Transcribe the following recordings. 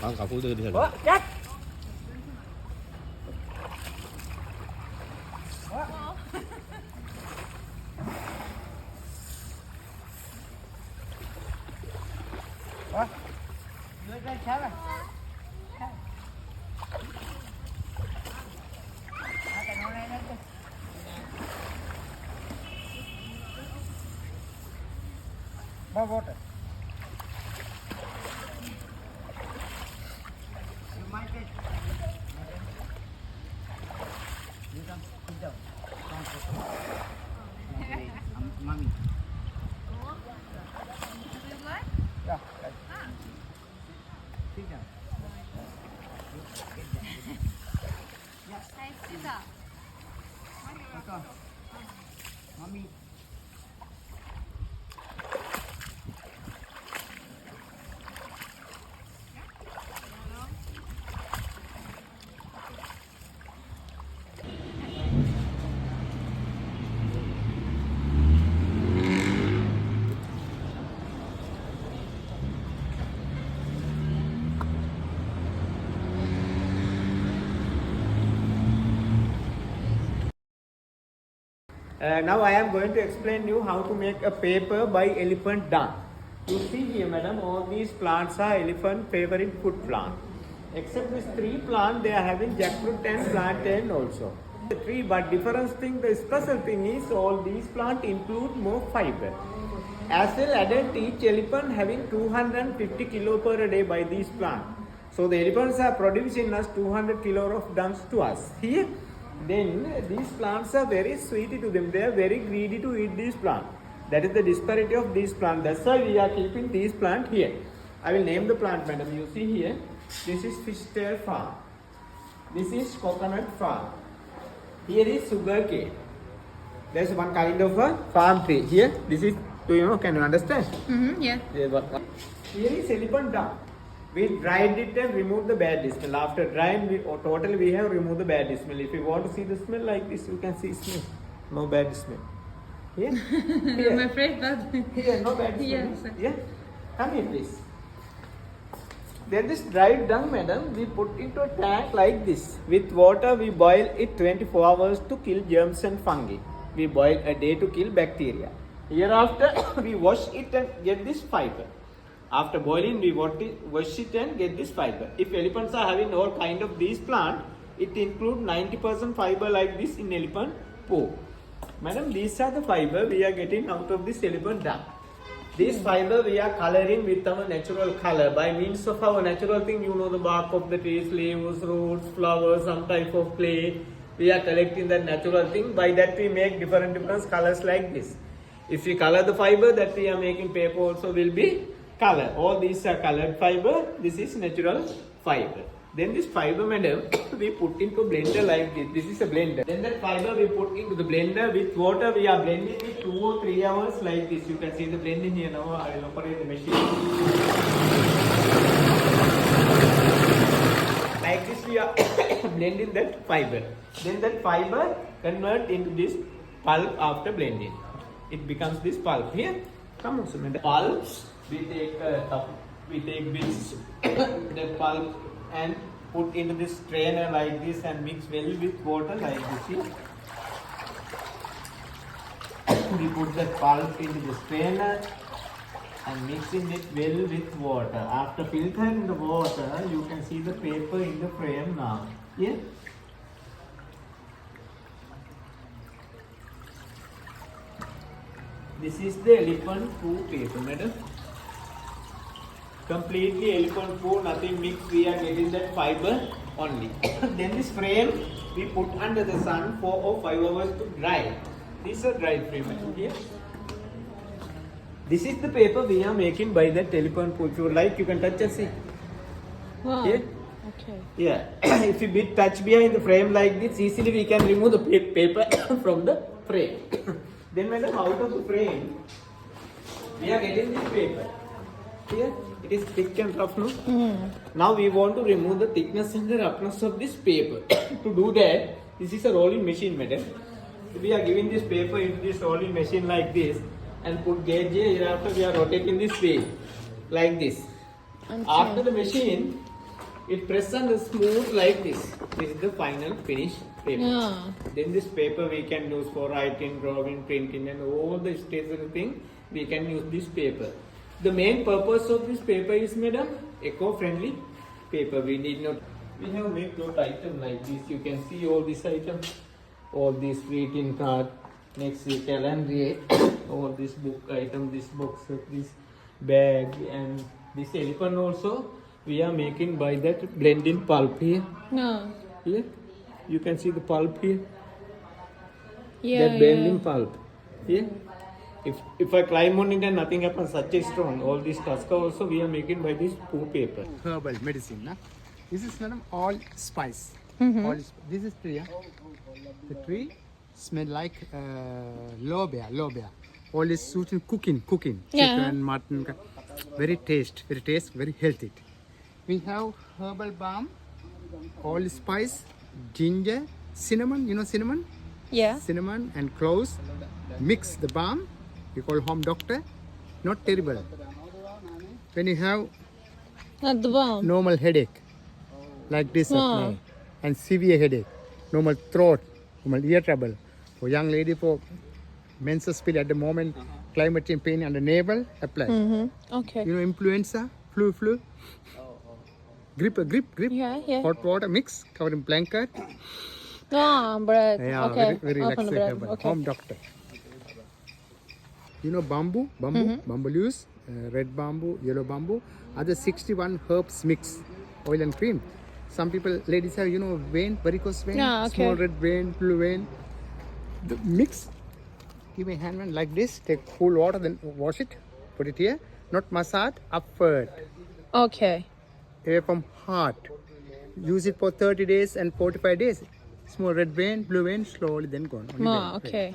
khoảng cọc của tôi đi hình chết. Bye, water. Mami. Mami. Uh, now I am going to explain you how to make a paper by elephant dung. You see here, madam, all these plants are elephant favorite food plant. Except these three plants, they are having jackfruit and plantain also. The tree, but difference thing, the special thing is all these plants include more fiber. As well, adult each elephant having 250 kilo per day by these plants. So the elephants are producing us 200 kilo of dung to us. Here, then these plants are very sweet to them. They are very greedy to eat these plants. That is the disparity of these plants. That's why we are keeping these plant here. I will name the plant, madam. You see here. This is fishtail farm. This is coconut farm. Here is sugar cane. There's one kind of a farm tree. Here, this is. Do you know? Can you understand? Mm-hmm, yeah. Here is elephant dung. We dried it and removed the bad smell. After drying, we oh, totally we have removed the bad smell. If you want to see the smell like this, you can see smell. No bad smell. Here, I'm afraid, but here, no bad smell. Yes, sir. Yeah, come here, please. Then this dried dung, madam, we put into a tank like this. With water, we boil it 24 hours to kill germs and fungi. We boil a day to kill bacteria. Hereafter, we wash it and get this fiber. After boiling, we wash it, and get this fiber. If elephants are having all kind of these plant, it include 90% fiber like this in elephant poo. Madam, these are the fiber we are getting out of this elephant dung. This fiber we are coloring with our natural color by means of our natural thing. You know the bark of the trees, leaves, roots, flowers, some type of clay. We are collecting that natural thing. By that we make different different colors like this. If we color the fiber that we are making paper also will be color. All these are colored fiber. This is natural fiber. Then this fiber madam we put into blender like this. This is a blender. Then that fiber we put into the blender with water. We are blending it two or three hours like this. You can see the blending here now. I will operate the machine. Like this we are blending that fiber. Then that fiber convert into this pulp after blending. It becomes this pulp here. Come on. The pulps we take uh, we take this the pulp and put into this strainer like this and mix well with water like this. See? we put the pulp into the strainer and mixing it well with water. After filtering the water, you can see the paper in the frame now. Yeah? This is the elephant poo paper, madam. Completely elephant poo, nothing mixed. We are getting that fiber only. then this frame we put under the sun for or five hours to dry. This is a dry frame. Yeah? This is the paper we are making by that elephant poo. If you like, you can touch and see. wow. Yeah? Okay. Yeah, if you bit touch behind the frame like this, easily we can remove the pa- paper from the frame. then madam, out of the frame, we are getting this paper. Here, it is thick and rough, no? Mm. Now we want to remove the thickness and the roughness of this paper. to do that, this is a rolling machine, madam. We are giving this paper into this rolling machine like this and put gauge here. Hereafter we are rotating this wheel like this. After the machine, it press and smooth like this. This is the final finish paper. Yeah. Then this paper we can use for writing, drawing, printing and all the stationery thing. We can use this paper. The main purpose of this paper is, madam, eco-friendly paper. We need not. We have made lot item like this. You can see all these items. All these greeting card, next is calendar, all this book item, this box, this bag and this elephant also. We are making by that blending pulp here. No. Here, you can see the pulp here. Yeah. that blending yeah. pulp. Yeah. If if I climb on it and nothing happens, such a strong. All this tusker also we are making by this poo paper. herbal medicine. Na? This is madam all spice. Mm-hmm. All sp- this is tree. ah. The tree smell like uh, lobia, lobia. All is suited cooking, cooking. Yeah. Chicken, mutton. Very taste, very taste, very healthy. We have herbal balm, all spice, ginger, cinnamon. You know cinnamon? Yeah. Cinnamon and cloves. Mix the balm. We call home doctor. Not terrible. When you have Not the bomb. normal headache like this at Wow. night, and severe headache normal throat normal ear trouble for young lady for menses spill at the moment climate change pain on the navel apply Mm-hmm. Okay. you know influenza flu flu grip grip grip Yeah, yeah. hot water mix covered in blanket Ah, bread. yeah okay. very, very Open the bread. relaxing Okay. home doctor you know bamboo? Bamboo? Mm-hmm. bamboo leaves uh, red bamboo yellow bamboo other 61 herbs mix. Oil and cream. Some people ladies have you know vein varicose vein okay. small red vein blue vein. The mix give me hand one like this. Take cool water then wash it put it here. Not massage upward Okay. away from heart. Use it for 30 days and 45 days. Small red vein blue vein slowly then gone. Only Ah, vein, vein.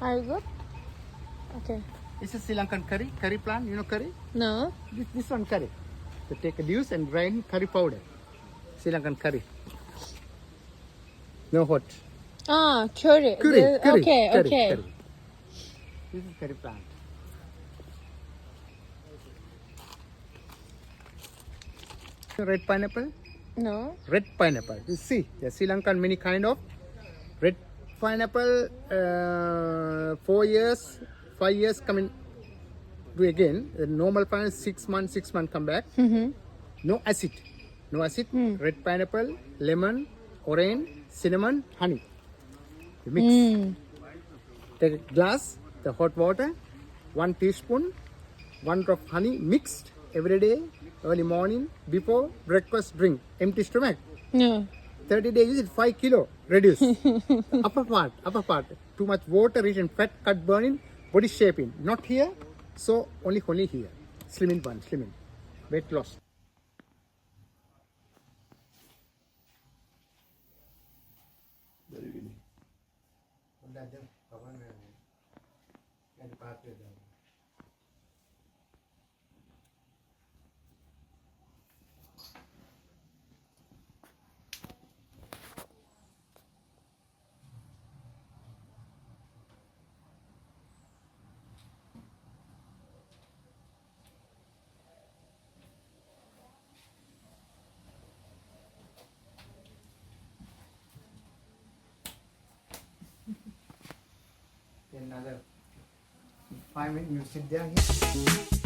Are you good? Okay. It's a Sri Lankan curry, curry plant, you know curry? No. This, this one curry. They take a juice and grind curry powder. Sri Lankan curry. No hot. Ah, curry. Curry, The- curry, okay, curry, okay. curry. This is curry plant. Red pineapple? No. Red pineapple. You see, the Sri Lankan many kind of red pineapple. Uh, four years, five years coming. Do again. The normal pineapple six months, six months come back. Mm-hmm. No acid. No acid. Red pineapple, lemon, orange, cinnamon, honey. You mix. Mm. Take a glass, the hot water, one teaspoon, one drop honey mixed every day, early morning, before breakfast drink, empty stomach. No. 30 days it 5 kilo reduce. Upper part upper part. Too much water rich in fat cut burning body shaping. Not here so only only here. Slimming one slimming weight loss another five minutes. You sit there here